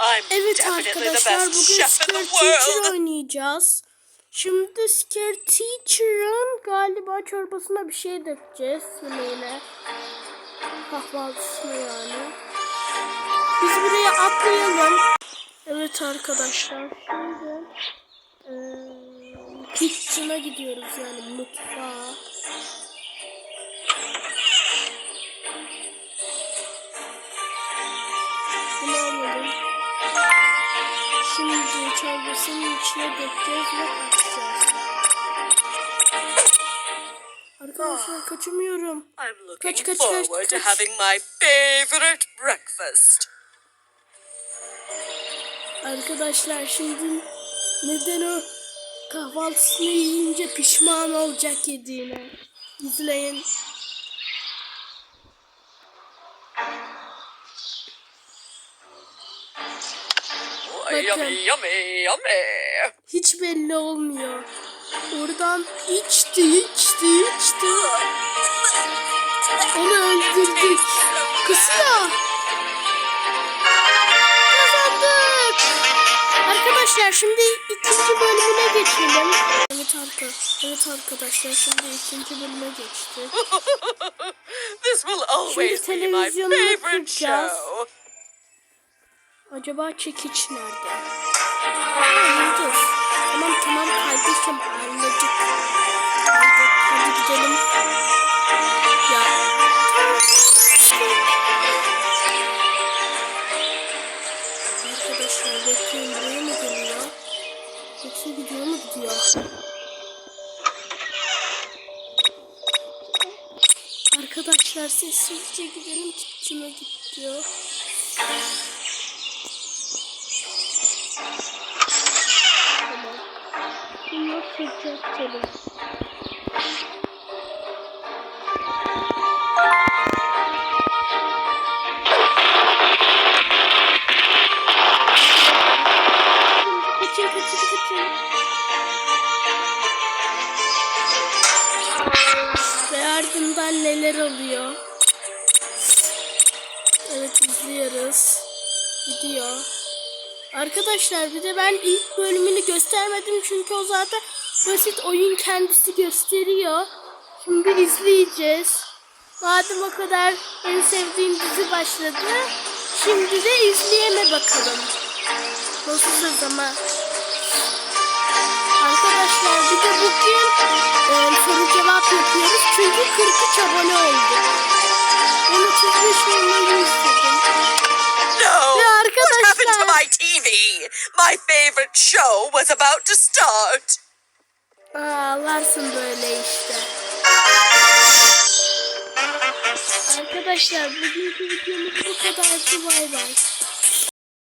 I'm Evet definitely the arkadaşlar best bugün Scare the Teacher oynayacağız. Şimdi Scare Teacher'ın galiba çorbasına bir şey dökeceğiz yemeğine. Kahvaltısına yani. Biz buraya atlayalım. Evet arkadaşlar şimdi eee kitchen'a gidiyoruz yani mutfağa. Şimdi çorbasının içine dökeceğiz ve atacağız. Arkadaşlar kaçamıyorum. I'm looking Kaç, kaç, kaç, kaç. having my favorite breakfast. Arkadaşlar şimdi neden o kahvaltısını yiyince pişman olacak yediğine. İzleyin. Bakın. yummy, yummy, yummy. Hiç belli olmuyor. Oradan içti, içti, içti. Onu öldürdük. Kısla. Kazandık. Arkadaşlar şimdi ikinci bölümüne geçelim. Evet arka. Evet arkadaşlar şimdi ikinci bölüme geçtik. This will always be my televizyonunu favorite kuracağız. show. Acaba çekiç nerede? Aa, dur. Tamam tamam kardeşim hallettik. Hadi, hadi gidelim. Ya. Arkadaşlar bekleyin buraya mı geliyor? Yoksa gidiyor mu gidiyor? Arkadaşlar sessizce gidelim kitchen'a gidiyor. Tamam. Sıcaklatalım. Kaçın kaçın kaçın. Ve ardından neler oluyor? Evet izliyoruz. Gidiyor. Arkadaşlar bir de ben ilk bölümünü göstermedim çünkü o zaten basit oyun kendisi gösteriyor. Şimdi izleyeceğiz. Madem o kadar en sevdiğim dizi başladı. Şimdi de izleyeme bakalım. Nasıl ama. Arkadaşlar bir de bugün e, soru cevap yapıyoruz. Çünkü 43 abone oldu. Onu 35 olmayı istedim. No! What happened to my TV? My favorite show was about to start. Ağlarsın böyle işte. Arkadaşlar bugünkü videomuz bu kadardı. Bay bay.